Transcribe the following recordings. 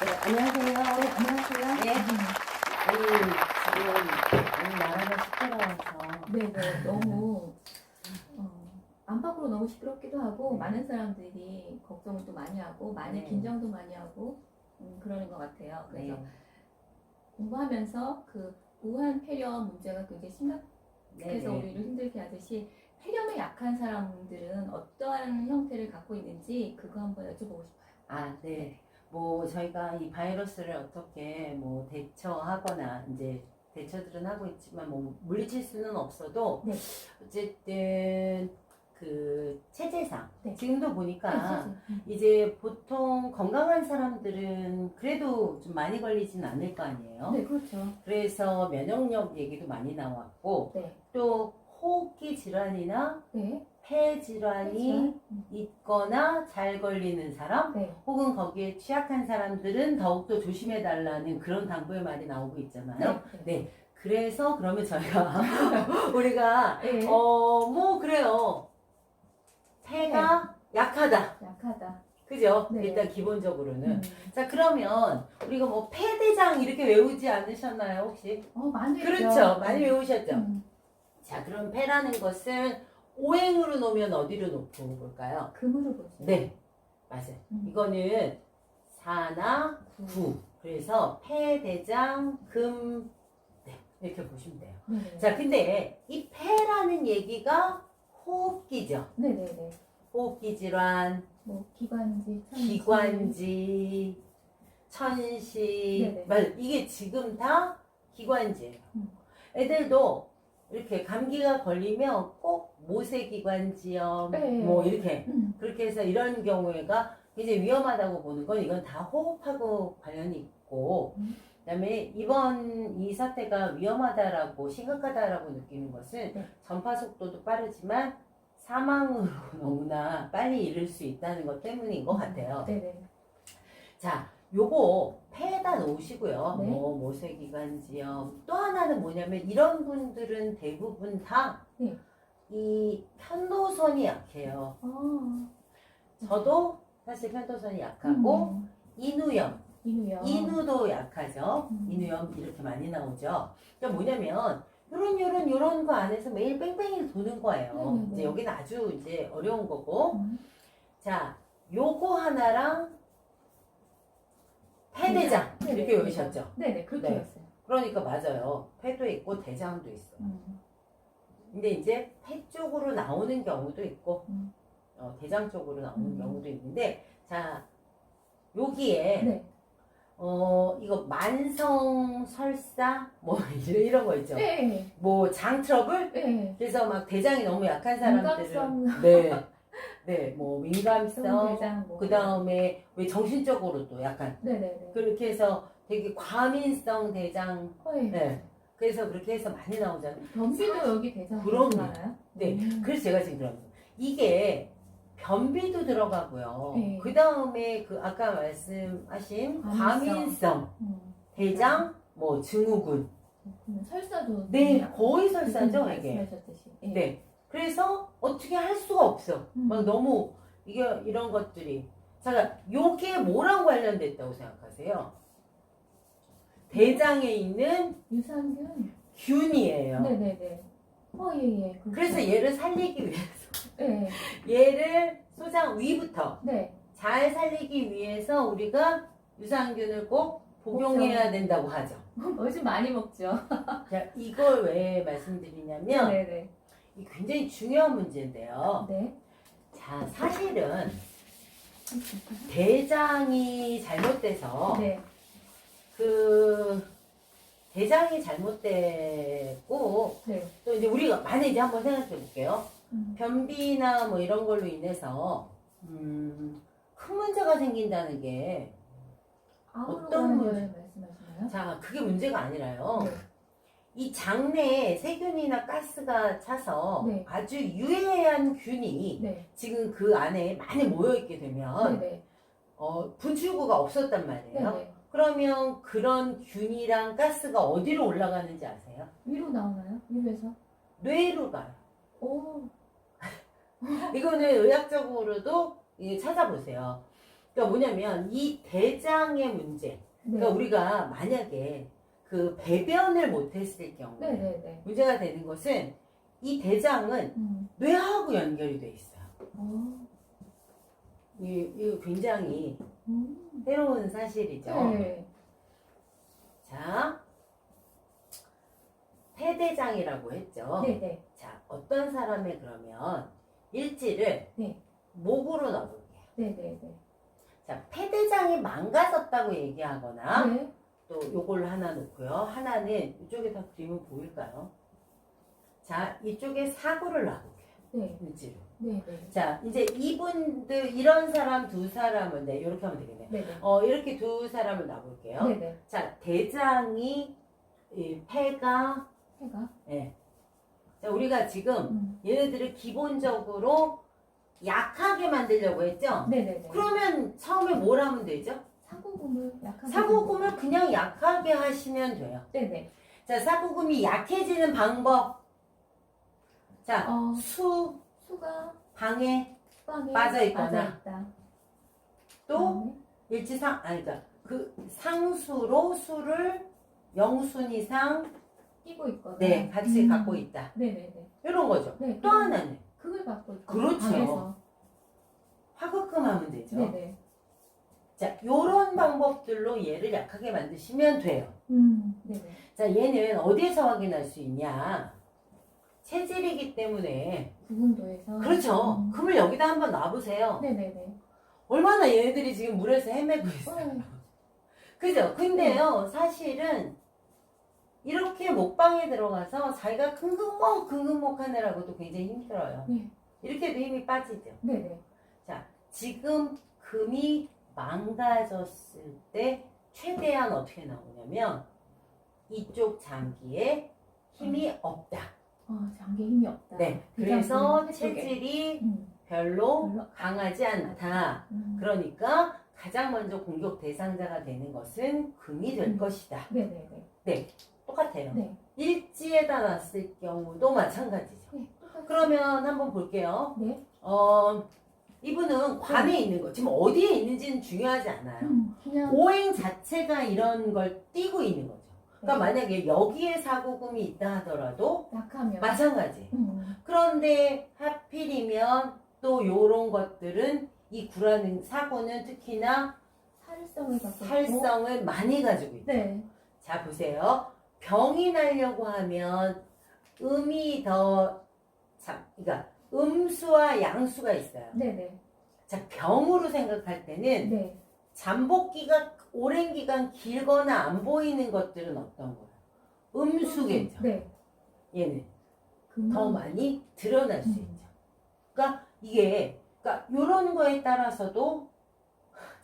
네, 안녕하세요. 네, 안녕하세요. 네. 아니, 지금 너무 나라가 시끄러워서. 네네, 너무 어, 안팎으로 너무 시끄럽기도 하고 많은 사람들이 걱정을 또 많이 하고 많이 네. 긴장도 많이 하고 음, 그러는 것 같아요. 그래서 네. 공부하면서 그 우한 폐렴 문제가 굉장히 심각해서 네. 네. 우리를 힘들게 하듯이 폐렴에 약한 사람들은 어떠한 형태를 갖고 있는지 그거 한번 여쭤보고 싶어요. 아, 네. 뭐 저희가 이 바이러스를 어떻게 뭐 대처하거나 이제 대처들은 하고 있지만 뭐 물리칠 수는 없어도 네. 어쨌든 그 체제상 네. 지금도 보니까 음. 이제 보통 건강한 사람들은 그래도 좀 많이 걸리진 않을 거 아니에요. 네, 그렇죠. 그래서 면역력 얘기도 많이 나왔고 네, 또 호흡기 질환이나 네, 폐 질환이 음. 있거나 잘 걸리는 사람 네, 혹은 거기에 취약한 사람들은 더욱더 조심해 달라는 그런 당부의 말이 나오고 있잖아요. 네, 네. 그래서 그러면 저희가 우리가 네. 어뭐 그래요. 폐가 약하다. 약하다. 그죠? 네. 일단 기본적으로는. 음. 자 그러면 우리가 뭐 폐대장 이렇게 외우지 않으셨나요 혹시? 어, 많이 그렇죠. 많이 외우셨죠. 음. 자 그럼 폐라는 것은 오행으로 놓으면 어디로 놓고 볼까요? 금으로 보죠. 네, 맞아요. 음. 이거는 사나 구. 구. 그래서 폐, 대장, 금, 네 이렇게 보시면 돼요. 네네. 자 근데 이 폐라는 얘기가 호흡기죠. 네네네. 호흡기 질환, 뭐 기관지, 천지. 기관지, 천식, 네네. 맞아. 이게 지금 다 기관지예요. 음. 애들도 이렇게 감기가 걸리면 꼭 모세기관지염, 네. 뭐 이렇게 음. 그렇게 해서 이런 경우에가 굉장히 위험하다고 보는 건 이건 다 호흡하고 관련이 있고 음. 그다음에 이번 이 사태가 위험하다라고 심각하다라고 느끼는 것은 네. 전파 속도도 빠르지만 사망으로 너무나 빨리 이를 수 있다는 것 때문인 것 같아요. 네네. 자, 요거 폐에다 놓으시고요. 네. 뭐 모세기관지염. 또 하나는 뭐냐면 이런 분들은 대부분 다이 네. 편도선이 약해요. 아. 저도 사실 편도선이 약하고 음. 인후염, 인후요. 인후도 약하죠. 음. 인후염 이렇게 많이 나오죠. 그러니까 뭐냐면 요런 요런 요런 거 안에서 매일 뺑뺑이를 도는 거예요. 네네네. 이제 여기는 아주 이제 어려운 거고. 음. 자, 요거 하나랑 폐대장 네네. 이렇게 외우셨죠. 네네 그렇게 네. 했어요. 그러니까 맞아요. 폐도 있고 대장도 있어. 음. 근데 이제 폐 쪽으로 나오는 경우도 있고 음. 어, 대장 쪽으로 나오는 음. 경우도 있는데 자 여기에 네. 어 이거 만성 설사 뭐 이런, 이런 거 있죠. 네. 뭐장 트러블 네. 그래서 막 대장이 너무 약한 사람들은 네. 네, 뭐 민감성 뭐. 그 다음에 왜 정신적으로도 약간 네네네. 그렇게 해서 되게 과민성 대장 거의. 네. 그래서 그렇게 해서 많이 나오잖아요. 변비도 여기 대장 그럼요. 많아요? 네. 음. 그래서 제가 지금 거예요. 이게 변비도 들어가고요. 네. 그 다음에 그 아까 말씀하신 과민성. 과민성, 음. 대장, 뭐 증후군. 그러면 설사도 네, 거의 설사죠, 음, 이게. 말씀하셨듯이. 예. 네. 그래서 어떻게 할 수가 없어. 음. 막 너무 이게 이런 것들이. 자, 요게 뭐랑 관련됐다고 생각하세요? 대장에 있는 유산균. 균이에요. 네네네. 어 예 예. 그렇죠. 그래서 얘를 살리기 위해서 네. 얘를 소장 위부터 네. 잘 살리기 위해서 우리가 유산균을 꼭 복용해야 된다고 하죠. 요즘 많이 먹죠. 자, 이걸 왜 말씀드리냐면 네네네. 이 굉장히 중요한 문제인데요. 네. 자, 사실은 대장이 잘못돼서 네. 그 대장이 잘못됐고 네. 또 이제 우리가 만약 이제 한번 생각해 볼게요. 음. 변비나 뭐 이런 걸로 인해서 음, 큰 문제가 생긴다는 게 어떤 문제? 걸 말씀하시나요? 자, 그게 문제가 아니라요. 네. 이 장내에 세균이나 가스가 차서 네. 아주 유해한 균이 네. 지금 그 안에 많이 모여 있게 되면 네네. 어, 분출구가 없었단 말이에요. 네네. 그러면 그런 균이랑 가스가 어디로 올라가는지 아세요? 위로 나오나요? 위에서? 뇌로 가요. 오. 이거는 의학적으로도 찾아보세요. 그러니까 뭐냐면 이 대장의 문제. 네. 그러니까 우리가 만약에 그 배변을 못했을 경우에 네네네. 문제가 되는 것은 이 대장은 음. 뇌하고 연결이 돼 있어요. 어. 이, 이거 굉장히 음. 새로운 사실이죠. 네. 자, 폐대장이라고 했죠. 네네. 자, 어떤 사람의 그러면 일지를 네. 목으로 넣어볼게요. 네네네. 자, 폐대장이 망가졌다고 얘기하거나 네. 또 요걸 하나 놓고요. 하나는 이쪽에 다 그리면 보일까요? 자, 이쪽에 사고를 놔볼게요. 네. 일지로. 네 네. 자, 이제 이분들 이런 사람 두 사람은 네, 이렇게 하면 되겠네요. 네 네. 어, 이렇게 두 사람을 놔볼게요. 네 네. 자, 대장이 이 폐가 해가. 예. 자, 우리가 지금 음. 얘네들을 기본적으로 약하게 만들려고 했죠? 네 네 네. 그러면 처음에 뭘 하면 되죠? 사고금을 약하게. 사고금을 그냥 약하게 하시면 돼요. 네네. 자, 사고금이 약해지는 방법. 자, 어. 수, 수가 방해, 수박에 빠져 있거나. 또 그다음에 일치상, 아니, 그러니까 그 상수로 수를 영순 이상 끼고 있거나. 네, 같이 음. 갖고 있다. 네네네. 이런 거죠. 네. 또 하나는 그걸 갖고 있고. 그렇죠. 방에서. 화급금 하면 되죠. 네네. 자, 요런 방법들로 얘를 약하게 만드시면 돼요. 음. 자, 얘는 어디에서 확인할 수 있냐? 체질이기 때문에. 구분도에서. 그렇죠. 음. 금을 여기다 한번 놔보세요. 네네네. 얼마나 얘네들이 지금 물에서 헤매고 있어요. 어. 그죠? 근데요, 사실은 이렇게 목방에 들어가서 자기가 긍긍목, 긍긍목 하느라고도 굉장히 힘들어요. 네. 이렇게도 힘이 빠지죠. 네네. 지금 금이 망가졌을 때 최대한 어떻게 나오냐면 이쪽 장기에 힘이 없다. 어, 장기 힘이 없다. 네. 대장 그래서. 체질이 음. 별로 별로 강하지 않다. 음. 그러니까 가장 먼저 공격 대상자가 되는 것은 금이 될 음. 것이다. 네네네. 똑같아요. 네. 일지에다 놨을 경우도 마찬가지죠. 네. 그러면 한번 볼게요. 네. 어, 이분은 관에 있는 거, 지금 어디에 있는지는 중요하지 않아요. 음, 그냥. 오행 자체가 이런 걸 띄고 있는 거죠. 그러니까 네. 만약에 여기에 사고금이 있다 하더라도 약하면. 마찬가지. 음. 그런데 하필이면 또 요런 것들은 이 구라는 사고는 특히나 살성을 갖고 있고. 살성을 많이 가지고 있죠. 네. 자 보세요. 병이 나려고 하면 음이 더 자, 그러니까 음수와 양수가 있어요. 네네. 자 병으로 생각할 때는 네. 잠복기가 오랜 기간 길거나 안 보이는 것들은 어떤 거예요? 음수겠죠. 네. 얘는 더 많이 드러날 수 음. 있죠. 그러니까 이게 그러니까 이런 거에 따라서도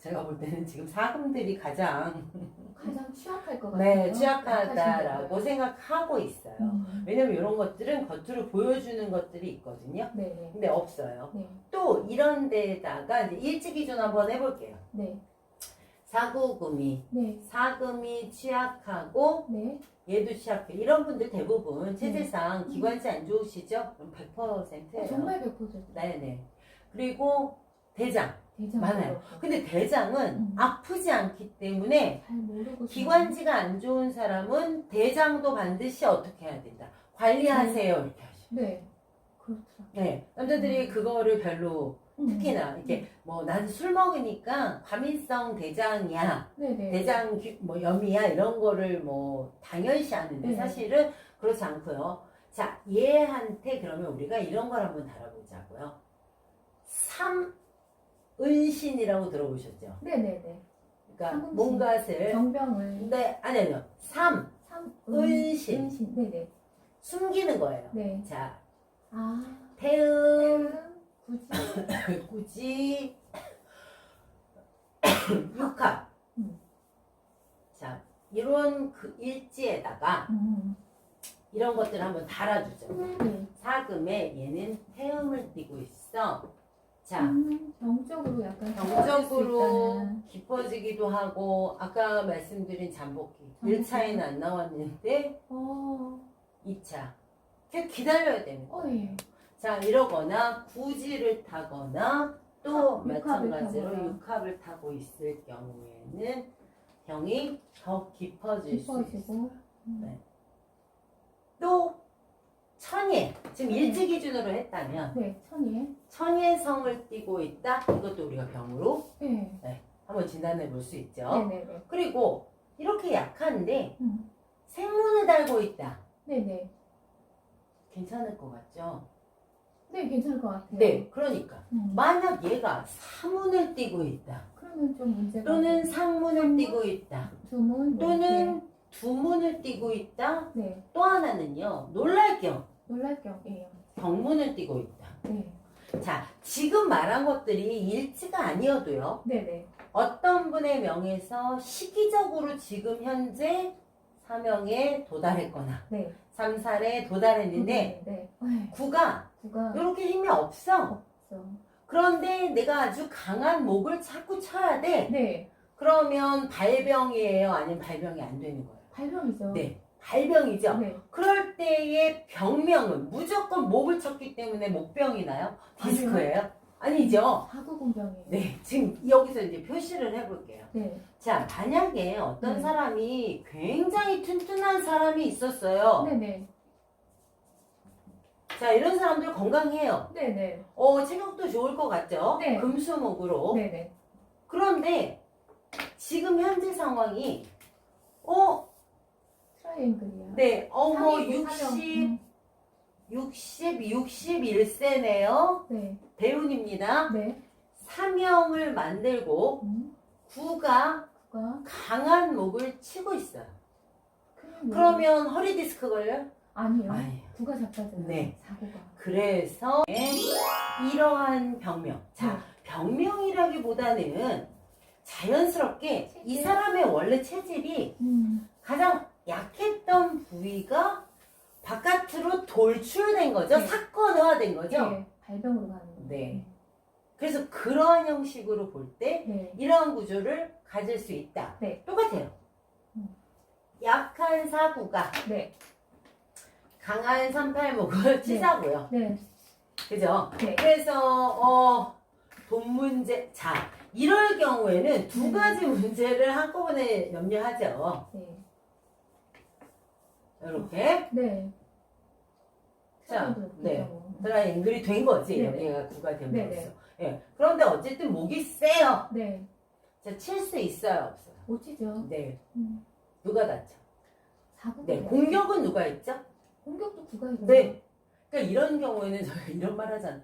제가 볼 때는 지금 사금들이 가장 가장 취약할 것 같아요. 네 취약하다라고 생각하고 있어요. 음. 왜냐면 이런 것들은 겉으로 보여주는 것들이 있거든요. 네네. 근데 없어요. 네. 또 이런 데다가 이제 일찍 기준 한번 해볼게요. 네. 사구금이 네. 사금이 취약하고 네. 얘도 취약해. 이런 분들 대부분 체질상 음. 기관지 안 좋으시죠? 그럼 100%예요. 어, 정말 100%. 네네. 그리고 대장. 대장 많아요. 근데 대장은 음. 아프지 않기 때문에 잘 모르고 기관지가 안 좋은 사람은 대장도 반드시 어떻게 해야 된다. 관리하세요. 이렇게 하셔. 네. 그렇더라. 네. 남자들이 음. 그거를 별로 음. 특히나 이렇게 뭐 난 술 먹으니까 과민성 대장이야. 네네. 대장 기- 뭐 염이야 이런 거를 뭐 당연시 하는데 네. 사실은 그렇지 않고요. 자, 얘한테 그러면 우리가 이런 걸 한번 다뤄보자고요. 삼 은신이라고 들어보셨죠? 네네네. 그러니까 삼은신. 뭔가를 정병을 네, 아니 아니요. 삼 삼 은신. 은신. 네네. 숨기는 거예요. 네. 자, 아. 태음 굳이. 굳이 육합. 음. 자, 이런 그 일지에다가 음. 이런 것들 한번 달아주죠. 네. 사금에 얘는 태음을 띠고 있어. 자, 음, 정적으로 약간 정적으로. 깊어지기도 하고 아까 말씀드린 잠복기 잠복기. 1차에는 안 나왔는데 어. 2차 계속 기다려야 되는 어 거예요. 예. 자, 이러거나 구지를 타거나 또 아, 육합을 마찬가지로 타고요. 육합을 타고 있을 경우에는 병이 더 깊어질 수 있어요. 깊어지고. 음. 또 천예 지금 일지 기준으로 했다면 네, 천이에. 천예성을 띠고 있다 이것도 우리가 병으로 네. 한번 진단해 볼 수 있죠. 네네네. 그리고 이렇게 약한데 음. 생문을 달고 있다 네네. 괜찮을 것 같죠? 네, 괜찮을 것 같아요. 네, 그러니까 음. 만약 얘가 사문을 띠고 있다 그러면 좀 문제가. 또는 상문을 띠고 있다 주문. 뭐 또는 두문을 띠고 있다 이렇게. 네. 또 하나는요 놀랄 겸 놀랄 경이에요. 병문을 띠고 있다 네. 자 지금 말한 것들이 일치가 아니어도요 네네. 어떤 분의 명에서 시기적으로 지금 현재 사명에 도달했거나 네. 삼살에 도달했는데 네. 네. 구가 구가 이렇게 힘이 없어 없어. 그런데 내가 아주 강한 목을 자꾸 쳐야 돼 네. 그러면 발병이에요 아니면 발병이 안 되는 거예요 발병이죠. 네 발병이죠 네. 그럴 때의 병명은 무조건 목을 쳤기 때문에 목병이 나요? 디스크예요? 아니죠. 사구공병이에요. 네, 지금 여기서 이제 표시를 해볼게요. 네. 자, 만약에 어떤 네. 사람이 굉장히 튼튼한 사람이 있었어요. 네네. 자, 이런 사람들 건강해요. 네네. 어, 체력도 좋을 것 같죠? 네. 금수목으로. 네네. 그런데 지금 현재 상황이 어, 트라이앵글이야. 네, 어머 삼이고 60, 사명. 음. 60, 61세네요. 네. 배운입니다. 네. 사명을 만들고 음. 구가 구가 강한 목을 치고 있어요. 그냥 그러면 허리 디스크 걸려요? 아니요. 아니에요. 구가 작다잖아요. 네. 사고가. 그래서 이러한 병명. 자, 네. 병명이라기보다는 자연스럽게 이 체질. 사람의 원래 체질이 음. 가장 약했던 부위가 바깥으로 돌출된 거죠. 네. 사건화된 거죠. 네. 발병으로 가는 거. 네. 그래서 그러한 형식으로 볼 때 네. 이러한 구조를 가질 수 있다. 네. 똑같아요. 음. 약한 사구가 네. 강한 삼팔목을 치자고요. 네. 그죠? 네. 그래서 어, 돈 문제 자 이럴 경우에는 두 음. 가지 문제를 한꺼번에 염려하죠. 네. 이렇게 네. 자, 네. 되죠. 드라이앵글이 된 거지 네네. 여기가 구가 된 네네. 거였어. 예. 그런데 어쨌든 목이 세요. 네. 자, 칠 수 있어요, 없어요? 못 치죠. 네. 음. 누가 다쳐? 사고가. 네. 공격은 누가 했죠? 공격도 구가 해요. 네. 그러니까 이런 경우에는 저희가 이런 말 하잖아.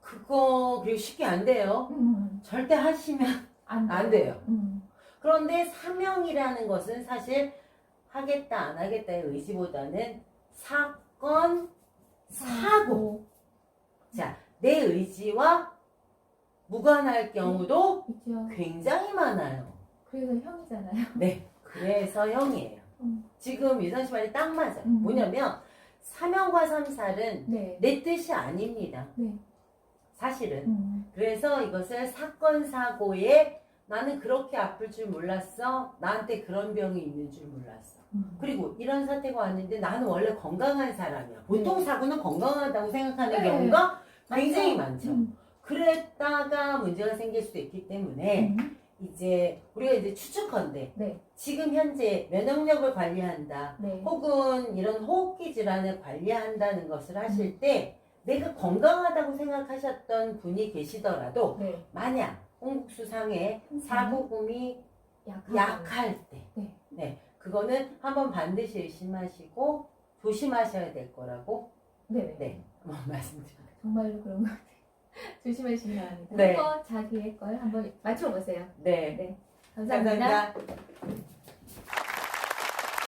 그거 그리고 쉽게 안 돼요. 음. 절대 하시면 안, 안 돼요. 음. 그런데 사명이라는 것은 사실 하겠다 안 하겠다의 의지보다는 사건 사고 내 의지와 무관할 경우도 있죠. 굉장히 많아요. 그래서 형이잖아요. 네, 그래서 형이에요. 음. 지금 유선 씨 말이 딱 맞아. 요 음. 뭐냐면 사명과 삼살은 네. 내 뜻이 아닙니다. 네. 사실은. 음. 그래서 이것을 사건 사고에 나는 그렇게 아플 줄 몰랐어. 나한테 그런 병이 있는 줄 몰랐어. 음. 그리고 이런 사태가 왔는데 나는 원래 건강한 사람이야. 보통 네. 사고는 건강하다고 생각하는 네. 경우가 굉장히? 많죠. 음. 그랬다가 문제가 생길 수도 있기 때문에 음. 이제 우리가 이제 추측컨대 네. 지금 현재 면역력을 관리한다. 네. 혹은 이런 호흡기 질환을 관리한다는 것을 하실 때 내가 건강하다고 생각하셨던 분이 계시더라도 네. 만약 홍국수 상에 사고금이. 약할 때, 네. 네, 그거는 한번 반드시 의심하시고 조심하셔야 될 거라고, 네. 네, 한번 말씀드립니다. 정말로 그런 것 같아요. 조심하시기 바랍니다. 네. 한번 자기의 걸 한번 맞춰보세요. 네, 네. 감사합니다. 감사합니다.